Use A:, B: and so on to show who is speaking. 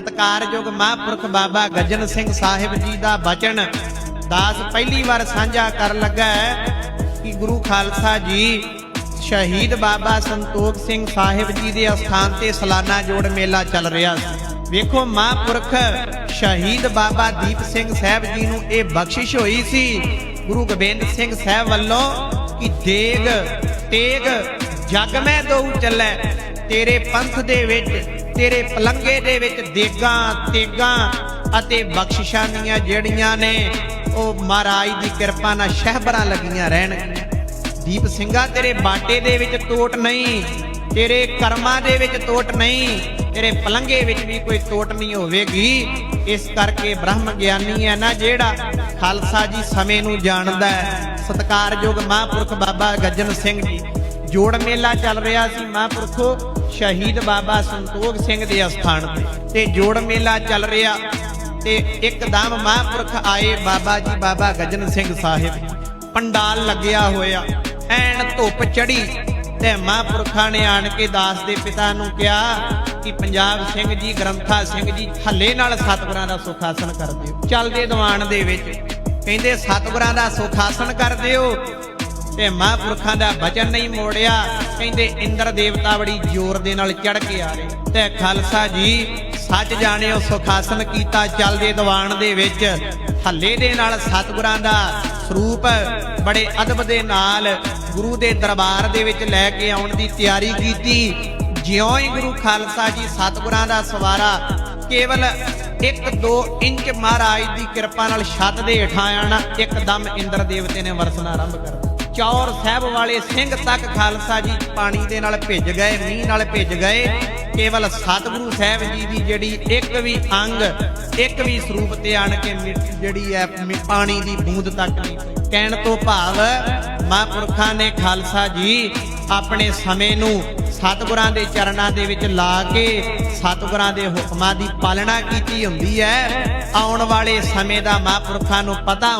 A: ਸਤਕਾਰਯੋਗ ਮਹਾਂਪੁਰਖ ਬਾਬਾ ਗੱਜਨ ਸਿੰਘ ਸਾਹਿਬ ਜੀ ਦਾ ਬਚਨ ਦਾਸ ਪਹਿਲੀ ਵਾਰ ਸਾਂਝਾ ਕਰਨ ਲੱਗਾ ਕਿ ਗੁਰੂ ਖਾਲਸਾ ਜੀ ਸ਼ਹੀਦ ਬਾਬਾ ਸੰਤੋਖ ਸਿੰਘ ਸਾਹਿਬ ਜੀ ਦੇ ਅਸਥਾਨ ਤੇ ਸਾਲਾਨਾ ਜੋੜ ਮੇਲਾ ਚੱਲ ਰਿਹਾ ਸੀ। ਵੇਖੋ ਮਹਾਂਪੁਰਖ ਸ਼ਹੀਦ ਬਾਬਾ ਦੀਪ ਸਿੰਘ ਸਾਹਿਬ ਜੀ ਨੂੰ ਇਹ ਬਖਸ਼ਿਸ਼ ਹੋਈ ਸੀ ਗੁਰੂ ਗੋਬਿੰਦ ਸਿੰਘ ਸਾਹਿਬ ਵੱਲੋਂ ਕਿ ਦੇਗ ਤੇਗ, ਜਗ ਮੈਂ ਦੋ ਚੱਲੈ, ਤੇਰੇ ਪੰਥ ਦੇ ਵਿੱਚ ਤੇਰੇ ਪਲੰਗੇ ਦੇ ਵਿੱਚ ਦੇਗਾਂ, ਤੇਗਾਂ ਅਤੇ ਬਖਸ਼ਿਸ਼ਾਂ ਦੀਆਂ ਜਿਹੜੀਆਂ ਨੇ, ਉਹ ਮਹਾਰਾਜ ਦੀ ਕਿਰਪਾ ਨਾਲ ਸ਼ਹਿਬਰਾਂ ਲੱਗੀਆਂ ਰਹਿਣਗੀਆਂ ਦੀਪ ਸਿੰਘਾ ਤੇਰੇ ਬਾਟੇ ਦੇ ਵਿੱਚ ਤੋਟ ਨਹੀਂ, ਤੇਰੇ ਕਰਮਾਂ ਦੇ ਵਿੱਚ ਤੋਟ ਨਹੀਂ, ਤੇਰੇ ਪਲੰਗੇ ਵਿੱਚ ਵੀ ਕੋਈ ਤੋਟ ਨਹੀਂ ਹੋਵੇਗੀ। ਇਸ ਕਰਕੇ ਬ੍ਰਹਮ ਗਿਆਨੀ ਹੈ ਨਾ ਜਿਹੜਾ ਖਾਲਸਾ ਜੀ ਸਮੇਂ ਨੂੰ ਜਾਣਦਾ ਹੈ। ਸਤਕਾਰਯੋਗ ਮਹਾਂਪੁਰਖ ਬਾਬਾ ਗੱਜਨ ਸਿੰਘ ਜੀ, ਜੋੜ ਮੇਲਾ ਚੱਲ ਰਿਹਾ ਸੀ ਮਹਾਂਪੁਰਖੋ। ਸ਼ਹੀਦ ਬਾਬਾ ਸੰਤੋਖ ਸਿੰਘ ਦੇ ਅਸਥਾਨ ਤੇ। ਤੇ ਜੋੜ ਮੇਲਾ ਚੱਲ ਰਿਹਾ। ਤੇ ਇੱਕਦਮ ਮਹਾਂਪੁਰਖ ਆਏ ਬਾਬਾ ਜੀ, ਬਾਬਾ ਗੱਜਨ ਸਿੰਘ ਸਾਹਿਬ। ਪੰਡਾਲ ਲੱਗਿਆ ਹੋਇਆ। ਐਨ ਧੁੱਪ ਚੜੀ ਤੇ ਮਹਾਂਪੁਰਖਾਂ ਨੇ ਆਣ ਕੇ ਦਾਸ ਦੇ ਪਿਤਾ ਨੂੰ ਕਿਹਾ ਕਿ ਪੰਜਾਬ ਸਿੰਘ ਜੀ, ਗ੍ਰੰਥਾ ਸਿੰਘ ਜੀ ਥੱਲੇ ਨਾਲ ਸਤਿਗੁਰਾਂ ਦਾ ਸੁਖਾਸਨ ਕਰ ਦਿਓ। ਚੱਲਦੇ ਦੀਵਾਨ ਦੇ ਵਿੱਚ। ਕਹਿੰਦੇ, ਸਤਿਗੁਰਾਂ ਦਾ ਸੁਖਾਸਨ ਕਰ ਦਿਓ। ਤੇ ਮਹਾਂਪੁਰਖਾਂ ਦਾ ਬਚਨ ਨਹੀਂ ਮੋੜਿਆ। ਕਹਿੰਦੇ, ਇੰਦਰ ਦੇਵਤਾ ਬੜੀ ਜ਼ੋਰ ਦੇ ਨਾਲ ਚੜ ਕੇ ਆ ਰਹੇ। ਤੇ ਖਾਲਸਾ ਜੀ, ਸੱਚ ਜਾਣਿਓ ਸੁਖਾਸਨ ਕੀਤਾ ਚੱਲਦੇ ਦੀਵਾਨ ਦੇ ਵਿੱਚ। ਹੱਲੇ ਦੇ ਨਾਲ ਸਤਿਗੁਰਾਂ ਦਾ ਸਰੂਪ ਬੜੇ ਅਦਬ ਦੇ ਨਾਲ ਗੁਰੂ ਦੇ ਦਰਬਾਰ ਦੇ ਵਿੱਚ ਲੈ ਕੇ ਆਉਣ ਦੀ ਤਿਆਰੀ ਕੀਤੀ। ਜਿਉਂ ਹੀ ਗੁਰੂ ਖਾਲਸਾ ਜੀ ਸਤਿਗੁਰਾਂ ਦਾ ਸਵਾਰਾ ਕੇਵਲ 1-2 ਇੰਚ ਮਹਾਰਾਜ ਦੀ ਕਿਰਪਾ ਨਾਲ ਛੱਤ ਦੇ ਹੇਠਾਂ ਆਣਾ, ਇੱਕਦਮ ਇੰਦਰ ਦੇਵਤੇ ਨੇ ਵਰਸਣਾ ਆਰੰਭ ਕਰ ਦਿੱਤਾ। ਚੌਰ ਸਾਹਿਬ ਵਾਲੇ ਸਿੰਘ ਤੱਕ ਖਾਲਸਾ ਜੀ ਪਾਣੀ ਦੇ ਨਾਲ ਭਿੱਜ ਗਏ, ਮੀਂਹ ਨਾਲ ਭਿੱਜ ਗਏ। ਕੇਵਲ ਸਤਿਗੁਰੂ ਸਾਹਿਬ ਜੀ ਦੀ ਜਿਹੜੀ ਇੱਕ ਵੀ ਅੰਗ, ਇੱਕ ਵੀ ਸਰੂਪ ਤੇ ਆਣ ਕੇ ਜਿਹੜੀ ਹੈ ਪਾਣੀ ਦੀ ਬੂੰਦ ਤੱਕ ਨਹੀਂ ਕਹਿਣ ਤੋਂ ਭਾਵ ਮਹਾਂਪੁਰਖਾਂ ਨੇ ਖਾਲਸਾ ਜੀ ਆਪਣੇ ਸਮੇਂ ਨੂੰ ਸਤਿਗੁਰਾਂ ਦੇ ਚਰਨਾਂ ਦੇ ਵਿੱਚ ਲਾ ਕੇ ਸਤਿਗੁਰਾਂ ਦੇ ਹੁਕਮਾਂ ਦੀ ਪਾਲਣਾ ਕੀਤੀ ਹੁੰਦੀ ਹੈ ਆਉਣ ਵਾਲੇ ਸਮੇਂ ਦਾ ਮਹਾਂਪੁਰਖਾਂ ਨੂੰ ਪਤਾ